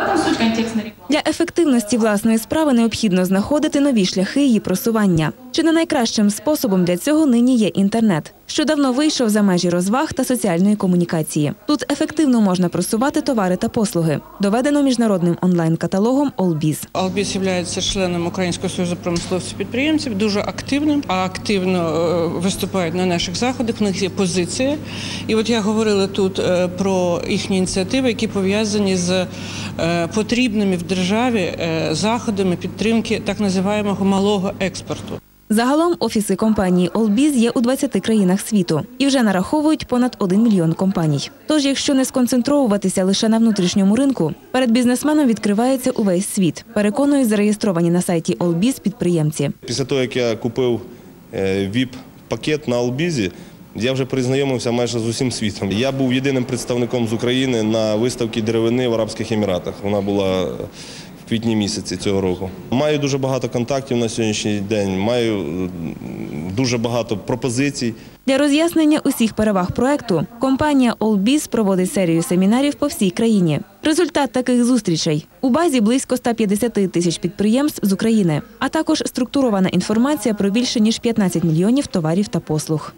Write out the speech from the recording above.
В Для ефективності власної справи необхідно знаходити нові шляхи її просування. Чи не найкращим способом для цього нині є інтернет, що давно вийшов за межі розваг та соціальної комунікації. Тут ефективно можна просувати товари та послуги. Доведено міжнародним онлайн-каталогом Allbiz. Албіс є членом Українського союзу промисловців підприємців, дуже активним, а активно е, виступають на наших заходах. У них є позиція. І от я говорила тут е, про їхні ініціативи, які пов'язані з е, потрібними в державі е, заходами підтримки так називаємого малого експорту. Загалом офіси компанії Allbiz є у 20 країнах світу і вже нараховують понад 1 мільйон компаній. Тож, якщо не сконцентруватися лише на внутрішньому ринку, перед бізнесменом відкривається увесь світ. Переконують зареєстровані на сайті Allbiz підприємці. Після того, як я купив ВІП-пакет на Албізі, я вже признайомився майже з усім світом. Я був єдиним представником з України на виставці деревини в Арабських Еміратах. Вона була в квітні місяці цього року. Маю дуже багато контактів на сьогоднішній день, маю дуже багато пропозицій. Для роз'яснення усіх переваг проекту компанія Allbiz проводить серію семінарів по всій країні. Результат таких зустрічей у базі близько 150 тисяч підприємств з України, а також структурована інформація про більше ніж 15 мільйонів товарів та послуг.